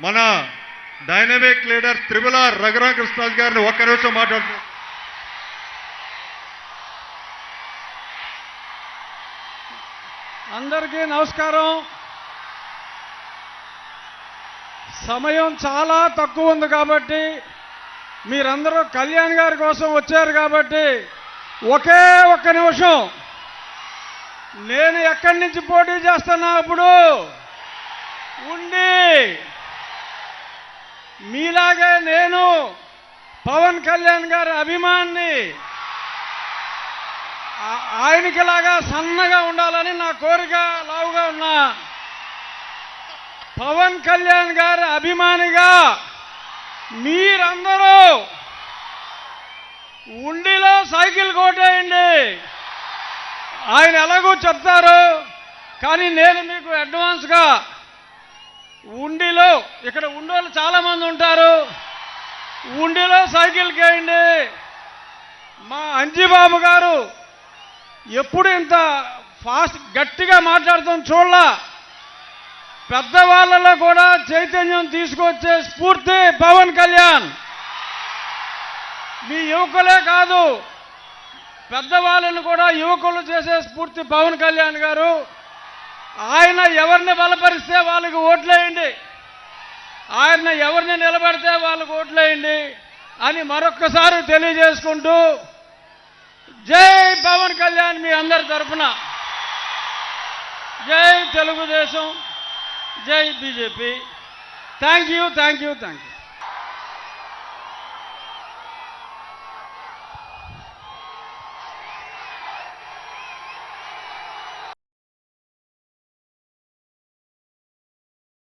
మన dynamic leader triple Raghurama Krishnaraju గారిని ఒక్క నిమిషం మాట్లాడుతున్నారు అందరికీ నమస్కారం. సమయం చాలా తక్కువ ఉంది కాబట్టి మీరందరూ కళ్యాణ్ గారి కోసం వచ్చారు కాబట్టి ఒకే ఒక్క నిమిషం. నేను ఎక్కడి నుంచి పోటీ చేస్తున్నా అప్పుడు? ఉండి మీలాగే నేను పవన్ కళ్యాణ్ గారి అభిమాన్ని ఆయనకిలాగా సన్నగా ఉండాలని నా కోరిక లావుగా ఉన్నా పవన్ కళ్యాణ్ గారి అభిమానిగా మీరందరూ ఉండిలో సైకిల్ కొట్టేయండి. ఆయన ఎలాగో చెప్తారు కానీ నేను మీకు అడ్వాన్స్గా ఉండిలో ఇక్కడ ఉండోళ్ళు చాలా మంది ఉంటారు. ఉండిలో సైకిల్ కేయండి. మా అంజీబాబు గారు ఎప్పుడు ఇంత ఫాస్ట్ గట్టిగా మాట్లాడుతాం చూడలా. పెద్దవాళ్ళలో కూడా చైతన్యం తీసుకొచ్చే స్ఫూర్తి పవన్ కళ్యాణ్. మీ యువకులే కాదు పెద్దవాళ్ళని కూడా యువకులు చేసే స్ఫూర్తి పవన్ కళ్యాణ్ గారు. ఆయన ఎవరిని బలపరిస్తే వాళ్ళకి ఓట్లేయండి. ఆయన ఎవరిని నిలబెడితే వాళ్ళకి ఓట్లేయండి అని మరొక్కసారి తెలియజేసుకుంటూ జై పవన్ కళ్యాణ్ మీ అందరి తరఫున. జై తెలుగుదేశం జై BJP. Thank you thank you thank you